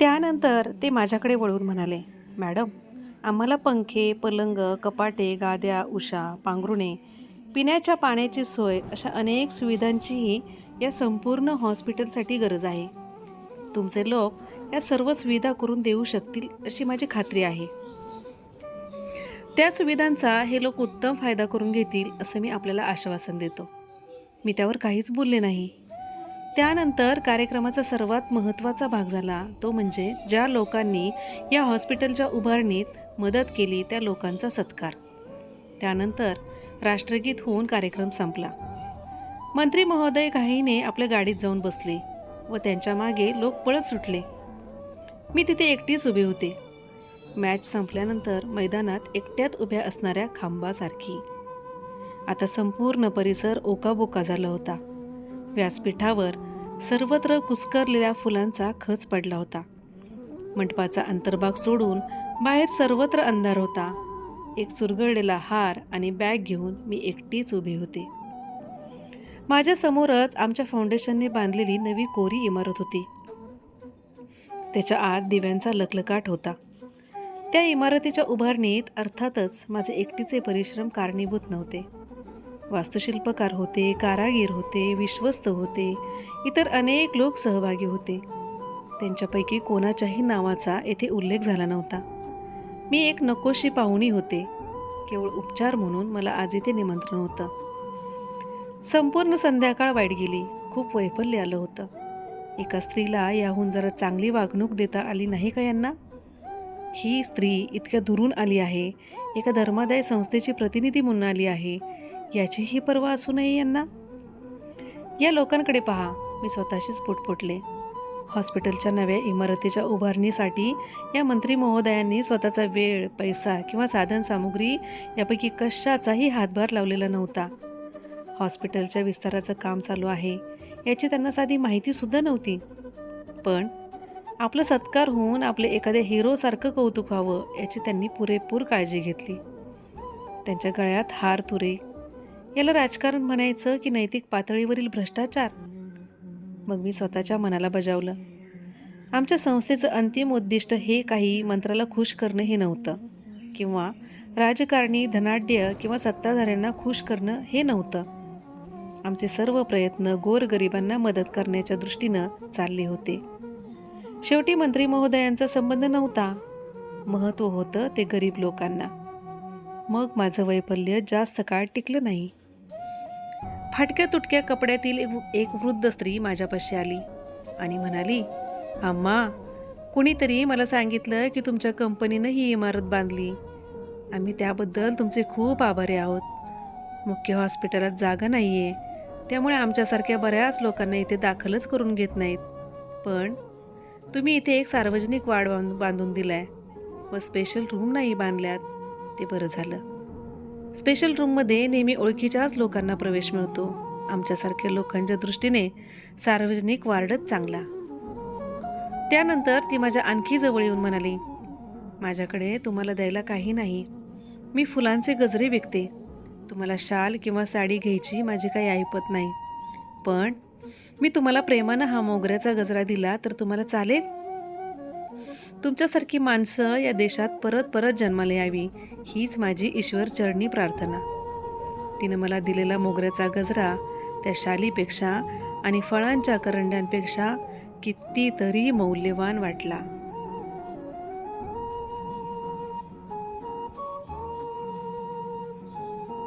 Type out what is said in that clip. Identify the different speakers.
Speaker 1: त्यानंतर ते माझ्याकडे वळून म्हणाले मॅडम आम्हाला पंखे पलंग कपाटे गाद्या उषा पांघरुणे पिण्याच्या पाण्याची सोय अशा अनेक सुविधांचीही या संपूर्ण हॉस्पिटलसाठी गरज आहे. तुमचे लोक या सर्व सुविधा करून देऊ शकतील अशी माझी खात्री आहे. त्या सुविधांचा हे लोक उत्तम फायदा करून घेतील असं मी आपल्याला आश्वासन देतो. मी त्यावर काहीच बोलले नाही. त्यानंतर कार्यक्रमाचा सर्वात महत्त्वाचा भाग झाला. तो म्हणजे ज्या लोकांनी या हॉस्पिटलच्या उभारणीत मदत केली त्या लोकांचा सत्कार. त्यानंतर राष्ट्रगीत होऊन कार्यक्रम संपला. मंत्री महोदय घाईने आपल्या गाडीत जाऊन बसले व त्यांच्या मागे लोक पळत सुटले. मी तिथे एकटीच उभी होते. मॅच संपल्यानंतर मैदानात एकट्यात उभ्या असणाऱ्या खांबासारखी. आता संपूर्ण परिसर ओकाबोका झाला होता. व्यासपीठावर सर्वत्र कुस्करलेल्या फुलांचा खच पडला होता. मंडपाचा अंतर्भाग सोडून बाहेर सर्वत्र अंधार होता. एक चुरगळलेला हार आणि बॅग घेऊन मी एकटीच उभी होते. माझ्यासमोरच आमच्या फाउंडेशनने बांधलेली नवी कोरी इमारत होती. त्याच्या आत दिव्यांचा लखलकाट होता. त्या इमारतीच्या उभारणीत अर्थातच माझे एकटीचे परिश्रम कारणीभूत नव्हते. वास्तुशिल्पकार होते कारागीर होते विश्वस्त होते इतर अनेक लोक सहभागी होते. त्यांच्यापैकी कोणाच्याही नावाचा येथे उल्लेख झाला नव्हता. मी एक नकोशी पाहुणी होते केवळ उपचार म्हणून मला आज इथे निमंत्रण होतं. संपूर्ण संध्याकाळ वाईट गेली खूप वैफल्य आलं होतं. एका स्त्रीला याहून जरा चांगली वागणूक देता आली नाही का यांना? ही स्त्री इतक्या दुरून आली आहे एका धर्मादाय संस्थेची प्रतिनिधी म्हणून आली आहे याचीही पर्वा असू नये यांना? या लोकांकडे पहा मी स्वतःशीच पुटपुटले. हॉस्पिटलच्या नव्या इमारतीच्या उभारणीसाठी या मंत्री महोदयांनी स्वतःचा वेळ पैसा किंवा साधनसामुग्री यापैकी कशाचाही हातभार लावलेला नव्हता. हॉस्पिटलच्या विस्ताराचं काम चालू आहे याची त्यांना साधी माहितीसुद्धा नव्हती. पण आपलं सत्कार होऊन आपले एखाद्या हिरोसारखं कौतुक व्हावं याची त्यांनी पुरेपूर काळजी घेतली. त्यांच्या गळ्यात हार तुरे याला राजकारण म्हणायचं की नैतिक पातळीवरील भ्रष्टाचार? मग मी स्वतःच्या मनाला बजावलं. आमच्या संस्थेचं अंतिम उद्दिष्ट हे काही मंत्राला खुश करणं हे नव्हतं. किंवा राजकारणी धनाढ्य किंवा सत्ताधाऱ्यांना खुश करणं हे नव्हतं. आमचे सर्व प्रयत्न गोरगरिबांना मदत करण्याच्या दृष्टीनं चालले होते. शेवटी मंत्री महोदयांचा संबंध नव्हता. महत्त्व होतं ते गरीब लोकांना. मग माझं वैफल्य जास्त काळ टिकलं नाही. फाटक्या तुटक्या कपड्यातील एक- एक वृद्ध स्त्री माझ्यापाशी आली आणि म्हणाली अम्मा कुणीतरी मला सांगितलं की तुमच्या कंपनीनं ही इमारत बांधली. आम्ही त्याबद्दल तुमचे खूप आभारी आहोत. मुख्य हॉस्पिटलात जागा नाही आहे त्यामुळे आमच्यासारख्या बऱ्याच लोकांना इथे दाखलच करून घेत नाहीत. पण तुम्ही इथे एक सार्वजनिक वाढ बांध बांधून आहे व स्पेशल रूम नाही बांधल्यात. ते बरं झालं. स्पेशल रूममध्ये नेहमी ओळखीच्याच लोकांना प्रवेश मिळतो. आमच्यासारख्या लोकांच्या दृष्टीने सार्वजनिक वार्डच चांगला. त्यानंतर ती माझ्या आणखी जवळ येऊन म्हणाली माझ्याकडे तुम्हाला द्यायला काही नाही. मी फुलांचे गजरे विकते. तुम्हाला शाल किंवा साडी घ्यायची माझी काही ऐपत नाही. पण मी तुम्हाला प्रेमानं हा मोगऱ्याचा गजरा दिला तर तुम्हाला चालेल? तुमच्यासारखी माणसं या देशात परत परत जन्माला यावी हीच माझी ईश्वर चरणी प्रार्थना. तिनं मला दिलेला मोगऱ्याचा गजरा त्या शालीपेक्षा आणि फळांच्या करंड्यांपेक्षा कितीतरी मौल्यवान वाटला.